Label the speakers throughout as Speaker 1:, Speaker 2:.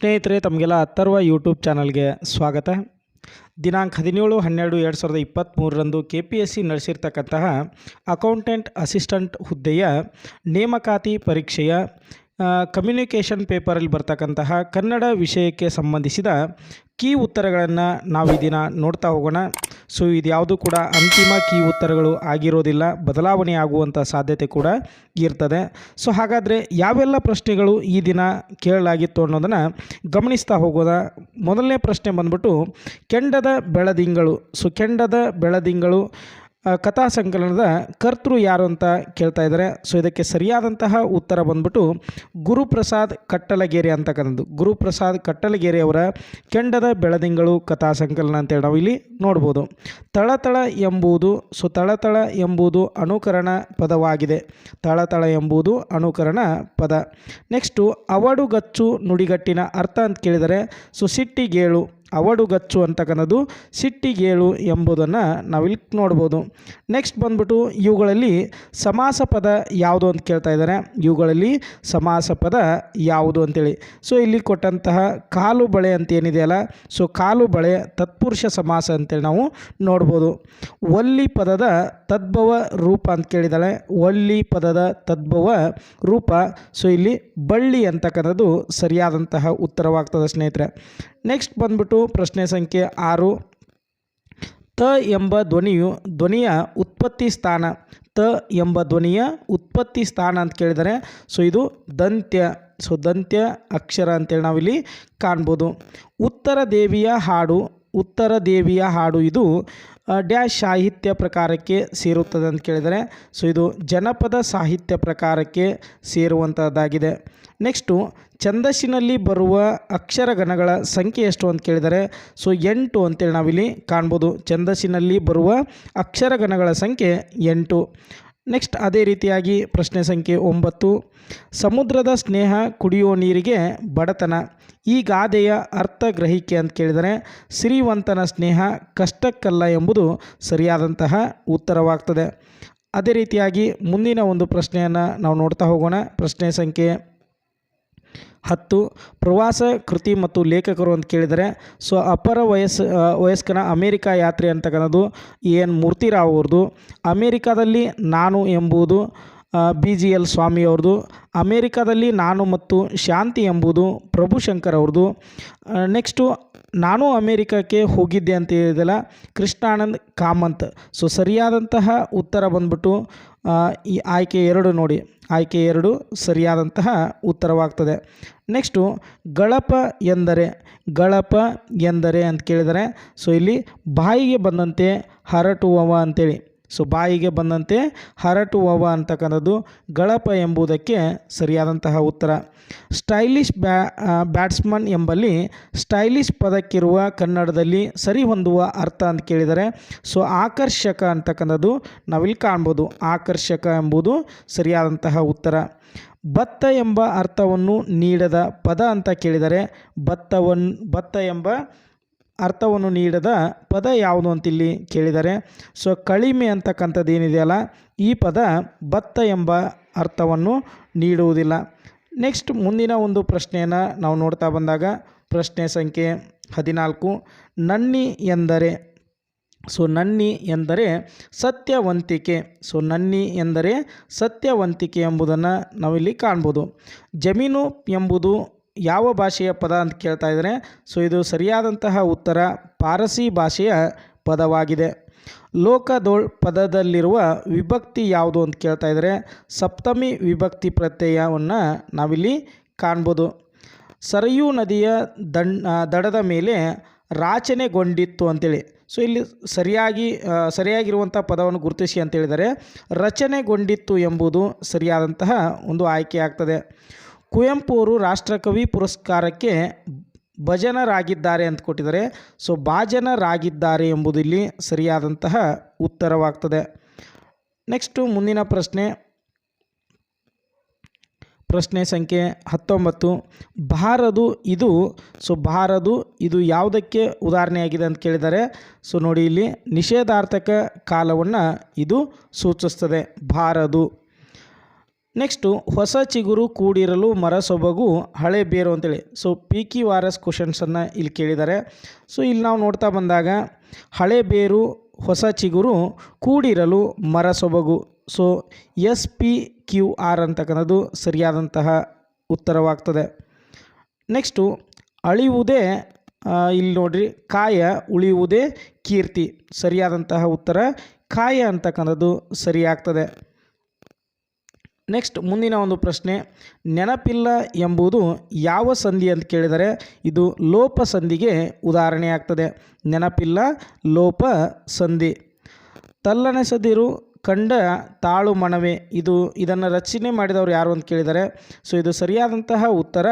Speaker 1: ಸ್ನೇಹಿತರೆ, ತಮಗೆಲ್ಲ ಅಥರ್ವ ಯೂಟ್ಯೂಬ್ ಚಾನಲ್ಗೆ ಸ್ವಾಗತ. ದಿನಾಂಕ ಹದಿನೇಳು ಹನ್ನೆರಡು ಎರಡು ಸಾವಿರದ ಇಪ್ಪತ್ತ್ಮೂರರಂದು ಕೆ ಪಿ ಎಸ್ ಸಿ ನಡೆಸಿರ್ತಕ್ಕಂತಹ ಅಕೌಂಟೆಂಟ್ ಅಸಿಸ್ಟೆಂಟ್ ಹುದ್ದೆಯ ನೇಮಕಾತಿ ಪರೀಕ್ಷೆಯ ಕಮ್ಯುನಿಕೇಷನ್ ಪೇಪರಲ್ಲಿ ಬರ್ತಕ್ಕಂತಹ ಕನ್ನಡ ವಿಷಯಕ್ಕೆ ಸಂಬಂಧಿಸಿದ ಕೀ ಉತ್ತರಗಳನ್ನು ನಾವು ಈ ದಿನ ನೋಡ್ತಾ ಹೋಗೋಣ. ಸೊ ಇದು ಯಾವುದು ಕೂಡ ಅಂತಿಮ ಕೀ ಉತ್ತರಗಳು ಆಗಿರೋದಿಲ್ಲ. ಬದಲಾವಣೆ ಆಗುವಂಥ ಸಾಧ್ಯತೆ ಕೂಡ ಇರ್ತದೆ. ಸೊ ಹಾಗಾದರೆ ಯಾವೆಲ್ಲ ಪ್ರಶ್ನೆಗಳು ಈ ದಿನ ಕೇಳಲಾಗಿತ್ತು ಅನ್ನೋದನ್ನು ಗಮನಿಸ್ತಾ ಹೋಗೋದ. ಮೊದಲನೇ ಪ್ರಶ್ನೆ ಬಂದ್ಬಿಟ್ಟು, ಕೆಂಡದ ಬೆಳದಿಂಗಳು. ಸೊ ಕೆಂಡದ ಬೆಳದಿಂಗಳು ಕಥಾ ಸಂಕಲನದ ಕರ್ತೃ ಯಾರು ಅಂತ ಕೇಳ್ತಾ ಇದ್ದಾರೆ. ಸೊ ಇದಕ್ಕೆ ಸರಿಯಾದಂತಹ ಉತ್ತರ ಬಂದ್ಬಿಟ್ಟು ಗುರುಪ್ರಸಾದ್ ಕಟ್ಟಲಗೇರಿ ಅಂತಕ್ಕಂಥದ್ದು. ಗುರುಪ್ರಸಾದ್ ಕಟ್ಟಲಗೇರಿಯವರ ಕೆಂಡದ ಬೆಳದಿಂಗಳು ಕಥಾ ಸಂಕಲನ ಅಂತೇಳಿ ನಾವು ಇಲ್ಲಿ ನೋಡ್ಬೋದು. ತಳತಳ ಎಂಬುದು ಸೊ ತಳತಳ ಎಂಬುದು ಅನುಕರಣ ಪದವಾಗಿದೆ. ತಳತಳ ಎಂಬುದು ಅನುಕರಣ ಪದ. ನೆಕ್ಸ್ಟು ಅವಡುಗಚ್ಚು ನುಡಿಗಟ್ಟಿನ ಅರ್ಥ ಅಂತ ಕೇಳಿದರೆ ಸೊ ಸಿಟ್ಟಿಗೇಳು. ಅವಡುಗಚ್ಚು ಅಂತಕ್ಕಂಥದ್ದು ಸಿಟ್ಟಿಗೇಳು ಎಂಬುದನ್ನು ನಾವಿಲ್ಲಿ ನೋಡ್ಬೋದು. ನೆಕ್ಸ್ಟ್ ಬಂದ್ಬಿಟ್ಟು ಇವುಗಳಲ್ಲಿ ಸಮಾಸ ಪದ ಯಾವುದು ಅಂತ ಕೇಳ್ತಾ ಇದ್ದಾರೆ. ಇವುಗಳಲ್ಲಿ ಸಮಾಸ ಪದ ಯಾವುದು ಅಂತೇಳಿ. ಸೊ ಇಲ್ಲಿ ಕೊಟ್ಟಂತಹ ಕಾಲು ಬಳೆ ಅಂತ ಏನಿದೆಯಲ್ಲ ಸೊ ಕಾಲು ಬಳೆ ತತ್ಪುರುಷ ಸಮಾಸ ಅಂತೇಳಿ ನಾವು ನೋಡ್ಬೋದು. ಒಲ್ಲಿ ಪದದ ತದ್ಭವ ರೂಪ ಅಂತ ಕೇಳಿದಾಳೆ ಒಲ್ಲಿ ಪದದ ತದ್ಭವ ರೂಪ. ಸೊ ಇಲ್ಲಿ ಬಳ್ಳಿ ಅಂತಕ್ಕಂಥದ್ದು ಸರಿಯಾದಂತಹ ಉತ್ತರವಾಗ್ತದೆ ಸ್ನೇಹಿತರೆ. ನೆಕ್ಸ್ಟ್ ಬಂದ್ಬಿಟ್ಟು ಪ್ರಶ್ನೆ ಸಂಖ್ಯೆ ಆರು. ತ ಎಂಬ ಧ್ವನಿಯು ಧ್ವನಿಯ ಉತ್ಪತ್ತಿ ಸ್ಥಾನ. ತ ಎಂಬ ಧ್ವನಿಯ ಉತ್ಪತ್ತಿ ಸ್ಥಾನ ಅಂತ ಕೇಳಿದರೆ. ಸೊ ಇದು ದಂತ್ಯ. ಸೊ ದಂತ್ಯ ಅಕ್ಷರ ಅಂತೇಳಿ ನಾವಿಲ್ಲಿ ಕಾಣ್ಬೋದು. ಉತ್ತರ ದೇವಿಯ ಹಾಡು. ಉತ್ತರ ದೇವಿಯ ಹಾಡು ಇದು ಡ್ಯಾಶ್ ಸಾಹಿತ್ಯ ಪ್ರಕಾರಕ್ಕೆ ಸೇರುತ್ತದೆ ಅಂತ ಕೇಳಿದರೆ, ಸೊ ಇದು ಜನಪದ ಸಾಹಿತ್ಯ ಪ್ರಕಾರಕ್ಕೆ ಸೇರುವಂಥದ್ದಾಗಿದೆ ನೆಕ್ಸ್ಟು, ಛಂದಸ್ಸಿನಲ್ಲಿ ಬರುವ ಅಕ್ಷರಗಣಗಳ ಸಂಖ್ಯೆ ಎಷ್ಟು ಅಂತ ಕೇಳಿದರೆ, ಸೊ ಎಂಟು ಅಂತೇಳಿ ನಾವಿಲ್ಲಿ ಕಾಣ್ಬೋದು. ಛಂದಸ್ಸಿನಲ್ಲಿ ಬರುವ ಅಕ್ಷರಗಣಗಳ ಸಂಖ್ಯೆ ಎಂಟು. ನೆಕ್ಸ್ಟ್, ಅದೇ ರೀತಿಯಾಗಿ ಪ್ರಶ್ನೆ ಸಂಖ್ಯೆ ಒಂಬತ್ತು. ಸಮುದ್ರದ ಸ್ನೇಹ ಕುಡಿಯೋ ನೀರಿಗೆ ಬಡತನ. ಈ ಗಾದೆಯ ಅರ್ಥ ಗ್ರಹಿಕೆ ಅಂತ ಕೇಳಿದರೆ ಶ್ರೀವಂತನ ಸ್ನೇಹ ಕಷ್ಟಕ್ಕಲ್ಲ ಎಂಬುದು ಸರಿಯಾದಂತಹ ಉತ್ತರವಾಗ್ತದೆ. ಅದೇ ರೀತಿಯಾಗಿ ಮುಂದಿನ ಒಂದು ಪ್ರಶ್ನೆಯನ್ನು ನಾವು ನೋಡ್ತಾ ಹೋಗೋಣ. ಪ್ರಶ್ನೆ ಸಂಖ್ಯೆ ಹತ್ತು. ಪ್ರವಾಸ, ಕೃತಿ ಮತ್ತು ಲೇಖಕರು ಅಂತ ಕೇಳಿದರೆ, ಸೊ ಅಪರ ವಯಸ್ಸು ವಯಸ್ಕನ ಅಮೇರಿಕಾ ಯಾತ್ರೆ ಅಂತಕ್ಕಂಥದ್ದು ಎನ್. ಮೂರ್ತಿರಾವ್ ಅವ್ರದ್ದು, ಅಮೇರಿಕಾದಲ್ಲಿ ನಾನು ಎಂಬುದು ಬಿ ಜಿ ಎಲ್ ಸ್ವಾಮಿ ಅವ್ರದ್ದು ಅಮೇರಿಕಾದಲ್ಲಿ ನಾನು ಮತ್ತು ಶಾಂತಿ ಎಂಬುದು ಪ್ರಭುಶಂಕರ್ ಅವ್ರದ್ದು ನೆಕ್ಸ್ಟು ನಾನು ಅಮೇರಿಕಕ್ಕೆ ಹೋಗಿದ್ದೆ ಅಂತ ಹೇಳಿದೆಲ್ಲ ಕೃಷ್ಣಾನಂದ್ ಕಾಮಂತ್. ಸೊ ಸರಿಯಾದಂತಹ ಉತ್ತರ ಬಂದ್ಬಿಟ್ಟು ಈ ಆಯ್ಕೆ ಎರಡು ನೋಡಿ. ಆಯ್ಕೆ ಎರಡು ಸರಿಯಾದಂತಹ ಉತ್ತರವಾಗ್ತದೆ. ನೆಕ್ಸ್ಟು ಗಳಪ ಎಂದರೆ ಗಳಪ ಎಂದರೆ ಅಂತ ಕೇಳಿದರೆ ಸೊ ಇಲ್ಲಿ ಬಾಯಿಗೆ ಬಂದಂತೆ ಹರಟುವವ ಅಂತೇಳಿ. ಸೊ ಬಾಯಿಗೆ ಬಂದಂತೆ ಹರಟುವವ ಅಂತಕ್ಕಂಥದ್ದು ಗಳಪ ಎಂಬುದಕ್ಕೆ ಸರಿಯಾದಂತಹ ಉತ್ತರ. ಸ್ಟೈಲಿಶ್ ಬ್ಯಾ ಬ್ಯಾಟ್ಸ್ಮನ್ ಎಂಬಲ್ಲಿ ಸ್ಟೈಲಿಶ್ ಪದಕ್ಕಿರುವ ಕನ್ನಡದಲ್ಲಿ ಸರಿ ಹೊಂದುವ ಅರ್ಥ ಅಂತ ಕೇಳಿದರೆ ಸೊ ಆಕರ್ಷಕ ಅಂತಕ್ಕಂಥದ್ದು ನಾವಿಲ್ಲಿ ಕಾಣ್ಬೋದು. ಆಕರ್ಷಕ ಎಂಬುದು ಸರಿಯಾದಂತಹ ಉತ್ತರ. ಭತ್ತ ಎಂಬ ಅರ್ಥವನ್ನು ನೀಡದ ಪದ ಅಂತ ಕೇಳಿದರೆ ಭತ್ತವನ್ನು ಭತ್ತ ಎಂಬ ಅರ್ಥವನ್ನು ನೀಡದ ಪದ ಯಾವುದು ಅಂತ ಇಲ್ಲಿ ಕೇಳಿದರೆ. ಸೊ, ಕಳಿಮೆ ಅಂತಕ್ಕಂಥದ್ದು ಏನಿದೆಯಲ್ಲ ಈ ಪದ ಭತ್ತ ಎಂಬ ಅರ್ಥವನ್ನು ನೀಡುವುದಿಲ್ಲ. ನೆಕ್ಸ್ಟ್ ಮುಂದಿನ ಒಂದು ಪ್ರಶ್ನೆಯನ್ನು ನಾವು ನೋಡ್ತಾ ಬಂದಾಗ, ಪ್ರಶ್ನೆ ಸಂಖ್ಯೆ ಹದಿನಾಲ್ಕು. ನನ್ನಿ ಎಂದರೆ, ಸೊ, ನನ್ನಿ ಎಂದರೆ ಸತ್ಯವಂತಿಕೆ. ಸೊ, ನನ್ನಿ ಎಂದರೆ ಸತ್ಯವಂತಿಕೆ ಎಂಬುದನ್ನು ನಾವಿಲ್ಲಿ ಕಾಣ್ಬೋದು. ಜಮೀನು ಎಂಬುದು ಯಾವ ಭಾಷೆಯ ಪದ ಅಂತ ಕೇಳ್ತಾ ಇದ್ದಾರೆ ಸೊ ಇದು ಸರಿಯಾದಂತಹ ಉತ್ತರ ಪಾರಸಿ ಭಾಷೆಯ ಪದವಾಗಿದೆ. ಲೋಕದೋಳ್ ಪದದಲ್ಲಿರುವ ವಿಭಕ್ತಿ ಯಾವುದು ಅಂತ ಕೇಳ್ತಾ ಇದ್ದಾರೆ ಸಪ್ತಮಿ ವಿಭಕ್ತಿ ಪ್ರತ್ಯಯವನ್ನು ನಾವಿಲ್ಲಿ ಕಾಣ್ಬೋದು. ಸರಯೂ ನದಿಯ ದಂಡ್ ದಡದ ಮೇಲೆ ರಾಚನೆಗೊಂಡಿತ್ತು ಅಂತೇಳಿ. ಸೊ ಇಲ್ಲಿ ಸರಿಯಾಗಿ ಸರಿಯಾಗಿರುವಂಥ ಪದವನ್ನು ಗುರುತಿಸಿ ಅಂತೇಳಿದರೆ ರಚನೆಗೊಂಡಿತ್ತು ಎಂಬುದು ಸರಿಯಾದಂತಹ ಒಂದು ಆಯ್ಕೆ ಆಗ್ತದೆ. ಕುವೆಂಪು ಅವರು ರಾಷ್ಟ್ರಕವಿ ಪುರಸ್ಕಾರಕ್ಕೆ ಭಜನರಾಗಿದ್ದಾರೆ ಅಂತ ಕೊಟ್ಟಿದ್ದಾರೆ. ಸೊ, ಭಾಜನರಾಗಿದ್ದಾರೆ ಎಂಬುದು ಇಲ್ಲಿ ಸರಿಯಾದಂತಹ ಉತ್ತರವಾಗ್ತದೆ. ನೆಕ್ಸ್ಟು ಮುಂದಿನ ಪ್ರಶ್ನೆ. ಪ್ರಶ್ನೆ ಸಂಖ್ಯೆ ಹತ್ತೊಂಬತ್ತು. ಬಾರದು ಇದು, ಸೊ ಬಾರದು ಇದು ಯಾವುದಕ್ಕೆ ಉದಾಹರಣೆಯಾಗಿದೆ ಅಂತ ಕೇಳಿದ್ದಾರೆ. ಸೊ, ನೋಡಿ ಇಲ್ಲಿ ನಿಷೇಧಾರ್ಥಕ ಕಾಲವನ್ನು ಇದು ಸೂಚಿಸ್ತದೆ ಬಾರದು ನೆಕ್ಸ್ಟು ಹೊಸ ಚಿಗುರು ಕೂಡಿರಲು ಮರ ಸೊಬಗು ಹಳೆ ಬೇರು ಅಂತೇಳಿ. So P Q R S ಕ್ವಶನ್ಸನ್ನು ಇಲ್ಲಿ ಕೇಳಿದ್ದಾರೆ. ಸೊ ಇಲ್ಲಿ ನಾವು ನೋಡ್ತಾ ಬಂದಾಗ ಹಳೆ ಬೇರು, ಹೊಸ ಚಿಗುರು ಕೂಡಿರಲು ಮರ ಸೊಬಗು so S P Q R ಅಂತಕ್ಕಂಥದ್ದು ಸರಿಯಾದಂತಹ ಉತ್ತರವಾಗ್ತದೆ. ನೆಕ್ಸ್ಟು ಅಳಿಯುವುದೇ ಇಲ್ಲಿ ನೋಡಿರಿ, ಕಾಯ ಉಳಿಯುವುದೇ ಕೀರ್ತಿ. ಸರಿಯಾದಂತಹ ಉತ್ತರ ಕಾಯ ಅಂತಕ್ಕಂಥದ್ದು ಸರಿಯಾಗ್ತದೆ. ನೆಕ್ಸ್ಟ್ ಮುಂದಿನ ಒಂದು ಪ್ರಶ್ನೆ, ನೆನಪಿಲ್ಲ ಎಂಬುದು ಯಾವ ಸಂಧಿ ಅಂತ ಕೇಳಿದರೆ, ಇದು ಲೋಪ ಸಂಧಿಗೆ ಉದಾಹರಣೆಯಾಗ್ತದೆ ನೆನಪಿಲ್ಲ, ಲೋಪ ಸಂಧಿ. ತಲ್ಲನೆಸದಿರು ಕಂಡ ತಾಳು ಮಣವೆ, ಇದು ಇದನ್ನು ರಚನೆ ಮಾಡಿದವರು ಯಾರು ಅಂತ ಕೇಳಿದರೆ, ಸೊ ಇದು ಸರಿಯಾದಂತಹ ಉತ್ತರ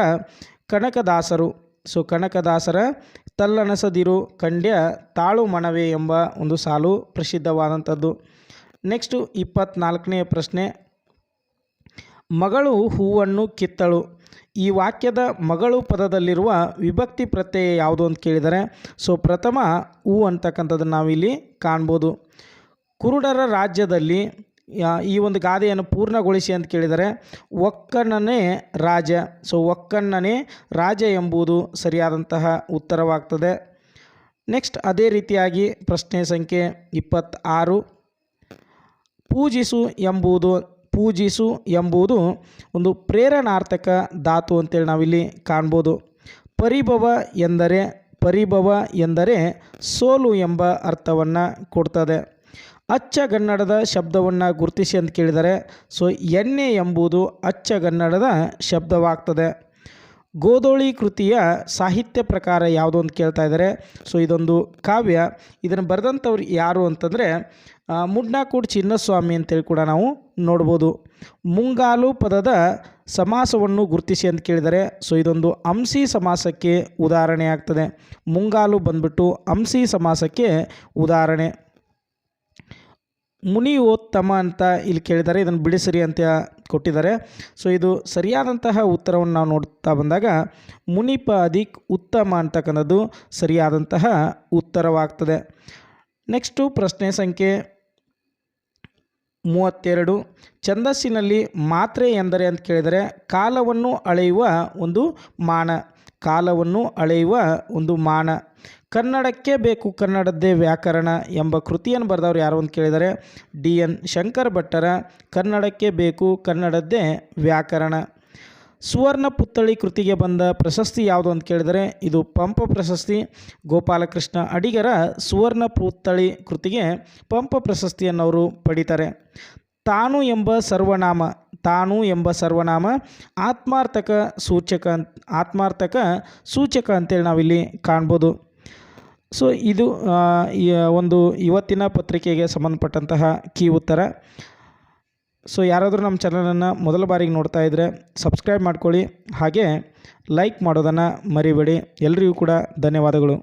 Speaker 1: ಕನಕದಾಸರು. ಸೊ ಕನಕದಾಸರ ತಲ್ಲನಸದಿರು ಕಂಡ್ಯ ತಾಳು ಮಣವೆ ಎಂಬ ಒಂದು ಸಾಲು ಪ್ರಸಿದ್ಧವಾದಂಥದ್ದು. ನೆಕ್ಸ್ಟು ಇಪ್ಪತ್ನಾಲ್ಕನೆಯ ಪ್ರಶ್ನೆ ಮಗಳು ಹೂವನ್ನು ಕಿತ್ತಳು. ಈ ವಾಕ್ಯದ ಮಗಳು ಪದದಲ್ಲಿರುವ ವಿಭಕ್ತಿ ಪ್ರತ್ಯಯ ಯಾವುದು ಅಂತ ಕೇಳಿದರೆ, ಸೊ ಪ್ರಥಮ ಹೂ ಅಂತಕ್ಕಂಥದ್ದನ್ನು ನಾವಿಲ್ಲಿ ಕಾಣ್ಬೋದು. ಕುರುಡರ ರಾಜ್ಯದಲ್ಲಿ ಈ ಒಂದು ಗಾದೆಯನ್ನು ಪೂರ್ಣಗೊಳಿಸಿ ಅಂತ ಕೇಳಿದರೆ, ಒಕ್ಕಣ್ಣನೇ ರಾಜ. ಸೊ ಒಕ್ಕಣ್ಣನೇ ರಾಜ ಎಂಬುದು ಸರಿಯಾದಂತಹ ಉತ್ತರವಾಗ್ತದೆ. ನೆಕ್ಸ್ಟ್ ಅದೇ ರೀತಿಯಾಗಿ ಪ್ರಶ್ನೆ ಸಂಖ್ಯೆ ಇಪ್ಪತ್ತಾರು. ಪೂಜಿಸು ಎಂಬುದು ಪೂಜಿಸು ಎಂಬುದು ಒಂದು ಪ್ರೇರಣಾರ್ಥಕ ಧಾತು ಅಂತೇಳಿ ನಾವಿಲ್ಲಿ ಕಾಣ್ಬೋದು. ಪರಿಭವ ಎಂದರೆ ಪರಿಭವ ಎಂದರೆ ಸೋಲು ಎಂಬ ಅರ್ಥವನ್ನು ಕೊಡ್ತದೆ. ಅಚ್ಚಗನ್ನಡದ ಶಬ್ದವನ್ನು ಗುರುತಿಸಿ ಅಂತ ಕೇಳಿದರೆ, ಸೊ ಎಣ್ಣೆ ಎಂಬುದು ಅಚ್ಚಗನ್ನಡದ ಶಬ್ದವಾಗ್ತದೆ. ಗೋಧೋಳಿ ಕೃತಿಯ ಸಾಹಿತ್ಯ ಪ್ರಕಾರ ಯಾವುದು ಅಂತ ಕೇಳ್ತಾ ಇದ್ದಾರೆ. ಸೊ ಇದೊಂದು ಕಾವ್ಯ. ಇದನ್ನು ಬರೆದಂಥವ್ರು ಯಾರು ಅಂತಂದರೆ ಮುಡ್ನಾಕೂಡ್ ಚಿನ್ನಸ್ವಾಮಿ ಅಂತೇಳಿ ಕೂಡ ನಾವು ನೋಡ್ಬೋದು. ಮುಂಗಾಲು ಪದದ ಸಮಾಸವನ್ನು ಗುರುತಿಸಿ ಅಂತ ಕೇಳಿದರೆ ಸೊ ಇದೊಂದು ಅಂಸಿ ಸಮಾಸಕ್ಕೆ ಉದಾಹರಣೆ ಆಗ್ತದೆ. ಮುಂಗಾಲು ಬಂದ್ಬಿಟ್ಟು ಅಂಸಿ ಸಮಾಸಕ್ಕೆ ಉದಾಹರಣೆ. ಮುನಿಯೋತ್ತಮ ಅಂತ ಇಲ್ಲಿ ಕೇಳಿದ್ದಾರೆ. ಇದನ್ನು ಬಿಡಿಸಿರಿ ಅಂತ ಕೊಟ್ಟಿದ್ದಾರೆ. ಸೊ ಇದು ಸರಿಯಾದಂತಹ ಉತ್ತರವನ್ನು ನಾವು ನೋಡ್ತಾ ಬಂದಾಗ ಮುನಿಪ ಅಧಿಕ್ ಉತ್ತಮ ಅಂತಕ್ಕಂಥದ್ದು ಸರಿಯಾದಂತಹ ಉತ್ತರವಾಗ್ತದೆ. ನೆಕ್ಸ್ಟು ಪ್ರಶ್ನೆ ಸಂಖ್ಯೆ ಮೂವತ್ತೆರಡು. ಛಂದಸ್ಸಿನಲ್ಲಿ ಮಾತ್ರೆ ಎಂದರೆ ಅಂತ ಕೇಳಿದರೆ ಕಾಲವನ್ನು ಅಳೆಯುವ ಒಂದು ಮಾನ. ಕಾಲವನ್ನು ಅಳೆಯುವ ಒಂದು ಮಾನ. ಕನ್ನಡಕ್ಕೆ ಬೇಕು ಕನ್ನಡದ್ದೇ ವ್ಯಾಕರಣ ಎಂಬ ಕೃತಿಯನ್ನು ಬರೆದವರು ಯಾರು ಅಂತ ಕೇಳಿದರೆ ಡಿ ಎನ್ ಶಂಕರ ಭಟ್ಟರ ಕನ್ನಡಕ್ಕೆ ಬೇಕು ಕನ್ನಡದ್ದೇ ವ್ಯಾಕರಣ. ಸುವರ್ಣ ಪುತ್ಥಳಿ ಕೃತಿಗೆ ಬಂದ ಪ್ರಶಸ್ತಿ ಯಾವುದು ಅಂತ ಕೇಳಿದರೆ ಇದು ಪಂಪ ಪ್ರಶಸ್ತಿ. ಗೋಪಾಲಕೃಷ್ಣ ಅಡಿಗರ ಸುವರ್ಣ ಪುತ್ಥಳಿ ಕೃತಿಗೆ ಪಂಪ ಪ್ರಶಸ್ತಿಯನ್ನು ಅವರು ಪಡಿತಾರೆ. ತಾನು ಎಂಬ ಸರ್ವನಾಮ ತಾನು ಎಂಬ ಸರ್ವನಾಮ, ಆತ್ಮಾರ್ಥಕ ಸೂಚಕ ಆತ್ಮಾರ್ಥಕ ಸೂಚಕ ಅಂತೇಳಿ ನಾವಿಲ್ಲಿ ಕಾಣ್ಬೋದು. ಸೊ ಇದು ಒಂದು ಇವತ್ತಿನ ಪತ್ರಿಕೆಗೆ ಸಂಬಂಧಪಟ್ಟಂತಹ ಕೀ ಉತ್ತರ. ಸೊ ಯಾರಾದರೂ ನಮ್ಮ ಚಾನಲನ್ನು ಮೊದಲ ಬಾರಿಗೆ ನೋಡ್ತಾ ಇದ್ದರೆ ಸಬ್ಸ್ಕ್ರೈಬ್ ಮಾಡ್ಕೊಳ್ಳಿ. ಹಾಗೆ ಲೈಕ್ ಮಾಡೋದನ್ನು ಮರಿಬೇಡಿ. ಎಲ್ಲರಿಗೂ ಕೂಡ ಧನ್ಯವಾದಗಳು.